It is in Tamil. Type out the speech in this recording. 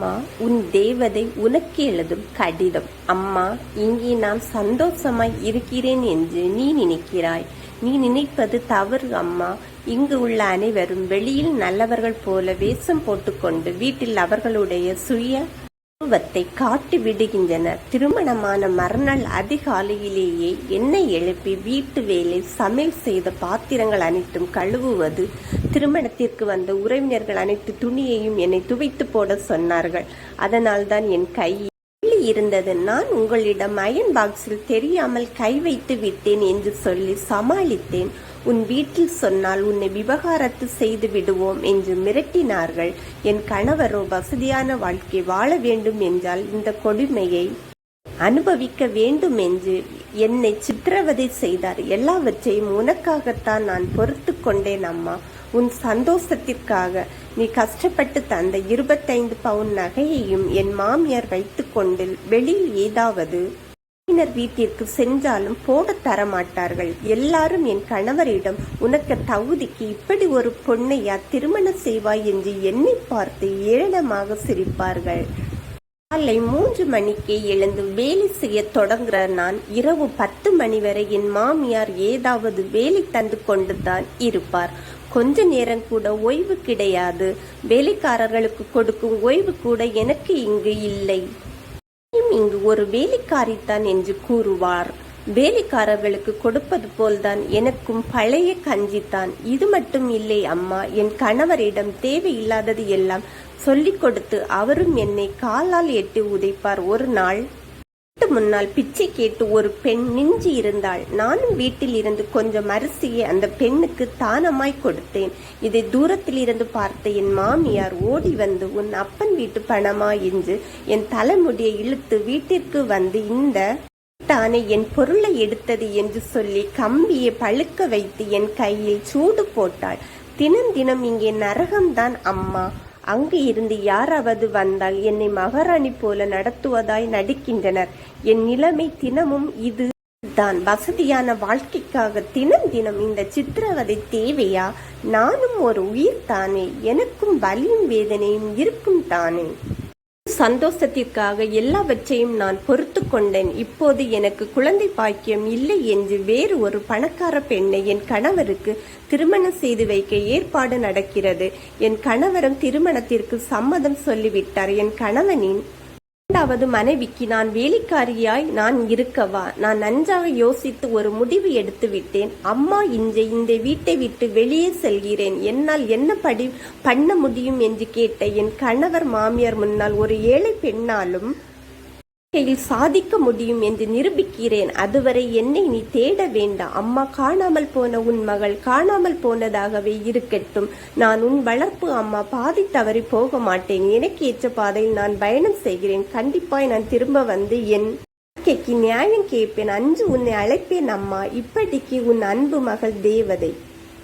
அம்மா உன் தேவதை உனக்கு எழுதும் கடிதம். அம்மா இங்கே நான் சந்தோஷமாய் இருக்கிறேன் என்று நீ நினைக்கிறாய். நீ நினைப்பது தவறு அம்மா. இங்கு உள்ள அனைவரும் வெளியில் நல்லவர்கள் போல வேஷம் போட்டுக்கொண்டு வீட்டில் அவர்களுடைய சுய உருவத்தை காட்டி விடுகின்றனர். திருமணமான மறுநாள் அதிகாலையிலேயே என்னை எழுப்பி வீட்டு வேலை சமையல் செய்த பாத்திரங்கள் அனைத்தும் கழுவுவது திருமணத்திற்கு வந்த உறவினர்கள் அனைத்து துணியையும் என்னை துவைத்து போட சொன்னார்கள். அதனால் தான் என் கை இருந்தது. நான் உங்களிடம் அயன் பாக்ஸில் தெரியாமல் கை வைத்து விட்டேன் என்று சொல்லி சமாளித்தேன். உன் வீட்டில் சொன்னால் உன்னை விவகாரத்து செய்து விடுவோம் என்று மிரட்டினார்கள். என் கணவரோ வசதியான வாழ்க்கை வாழ வேண்டும் என்றால் இந்த கொடுமையை அனுபவிக்க வேண்டும் என்று என்னை சித்திரவதை செய்தார். எல்லாவற்றையும் உனக்காகத்தான் நான் பொறுத்து கொண்டேன் அம்மா. உன் சந்தோஷத்திற்காக நீ கஷ்டப்பட்டு தந்த இருபத்தைந்து பவுன் நகையையும் என் மாமியார் வைத்துக்கொண்டு வெளியில் ஏதாவது உறவினர் வீட்டிற்கு சென்றாலும் போட தர மாட்டார்கள் எல்லாரும் என் கணவரிடம் உனக்கு தகுதிக்கு இப்படி ஒரு பொண்ணையா திருமணம் செய்வாய் என்று எண்ணி பார்த்து ஏளனமாக சிரிப்பார்கள். காலை மூன்று மணிக்கே எழுந்து வேலை செய்ய தொடங்குற நான் இரவு பத்து மணி வரை என் மாமியார் ஏதாவது வேலை தந்து கொண்டு தான் இருப்பார். கொஞ்ச நேரம் கூட ஓய்வு கிடையாது. வேலைக்காரர்களுக்கு கொடுக்கும் ஓய்வு கூட எனக்கு இங்கு இல்லை. இங்கு ஒரு வேலைக்காரித்தான் என்று கூறுவார். வேலைக்காரர்களுக்கு கொடுப்பது போல்தான் எனக்கும் பழைய கஞ்சித்தான் இது மட்டும் இல்லை அம்மா என் கணவரிடம் தேவையில்லாதது எல்லாம் சொல்லிக் கொடுத்து அவரும் என்னை காலால் எட்டி உதைப்பார். ஒரு நாள் வீட்டு முன்னால் பிச்சை கேட்டு ஒரு பெண் நின்று இருந்தாள். நானும் வீட்டில் இருந்து கொஞ்சம் அரிசியை அந்த பெண்ணுக்கு தானமாய் கொடுத்தேன். இதை தூரத்தில் இருந்து பார்த்த என் மாமியார் ஓடி வந்து உன் அப்பன் வீட்டு பணமா? என்று என் தலைமுடியை இழுத்து வீட்டிற்கு வந்து இந்த தானே என் பொருளை எடுத்தது என்று சொல்லி கம்பியை பழுக்க வைத்து என் கையில் சூடு போட்டாள். தினம் தினம் இங்கே நரகம்தான் அம்மா. அங்கு இருந்து யாராவது வந்தால் என்னை மகாராணி போல நடத்துவதாய் நடிக்கின்றனர். என் நிலைமை தினமும் இது தான் வசதியான வாழ்க்கைக்காக தினம் தினம் இந்த சித்திரவதை தேவையா? நானும் ஒரு உயிர் தானே. எனக்கும் வலியும் வேதனையும் இருக்கும் தானே. சந்தோஷத்திற்காக எல்லாவற்றையும் நான் பொறுத்து கொண்டேன். இப்போது எனக்கு குழந்தை பாக்கியம் இல்லை என்று வேறு ஒரு பணக்கார பெண்ணை என் கணவருக்கு திருமணம் செய்து வைக்க ஏற்பாடு நடக்கிறது. என் கணவரும் திருமணத்திற்கு சம்மதம் சொல்லிவிட்டார். என் கணவனின் இரண்டாவது மனைவிக்கு நான் வேலைக்காரியாய் நான் இருக்கவா? நான் நன்றாக யோசித்து ஒரு முடிவு எடுத்து விட்டேன் அம்மா இன்று இந்த வீட்டை விட்டு வெளியே செல்கிறேன். என்னால் என்ன படி பண்ண முடியும் என்று கேட்ட என் கணவர் மாமியார் முன்னால் ஒரு ஏழை பெண்ணாலும் வாழ்க்கையில் சாதிக்க முடியும் என்று நிரூபிக்கிறேன். அதுவரை என்னை நீ தேட வேண்டாம். அம்மா காணாமல் போன உன் மகள் காணாமல் போனதாகவே இருக்கட்டும். நான் உன் வளர்ப்பு அம்மா பாதி தவறி போக மாட்டேன். எனக்கு ஏற்ற பாதையில் நான் பயணம் செய்கிறேன். கண்டிப்பாய் நான் திரும்ப வந்து என் வாழ்க்கைக்கு நியாயம் கேட்பேன். அன்று உன்னை அழைப்பேன் அம்மா. இப்படிக்கு உன் அன்பு மகள் தேவதை.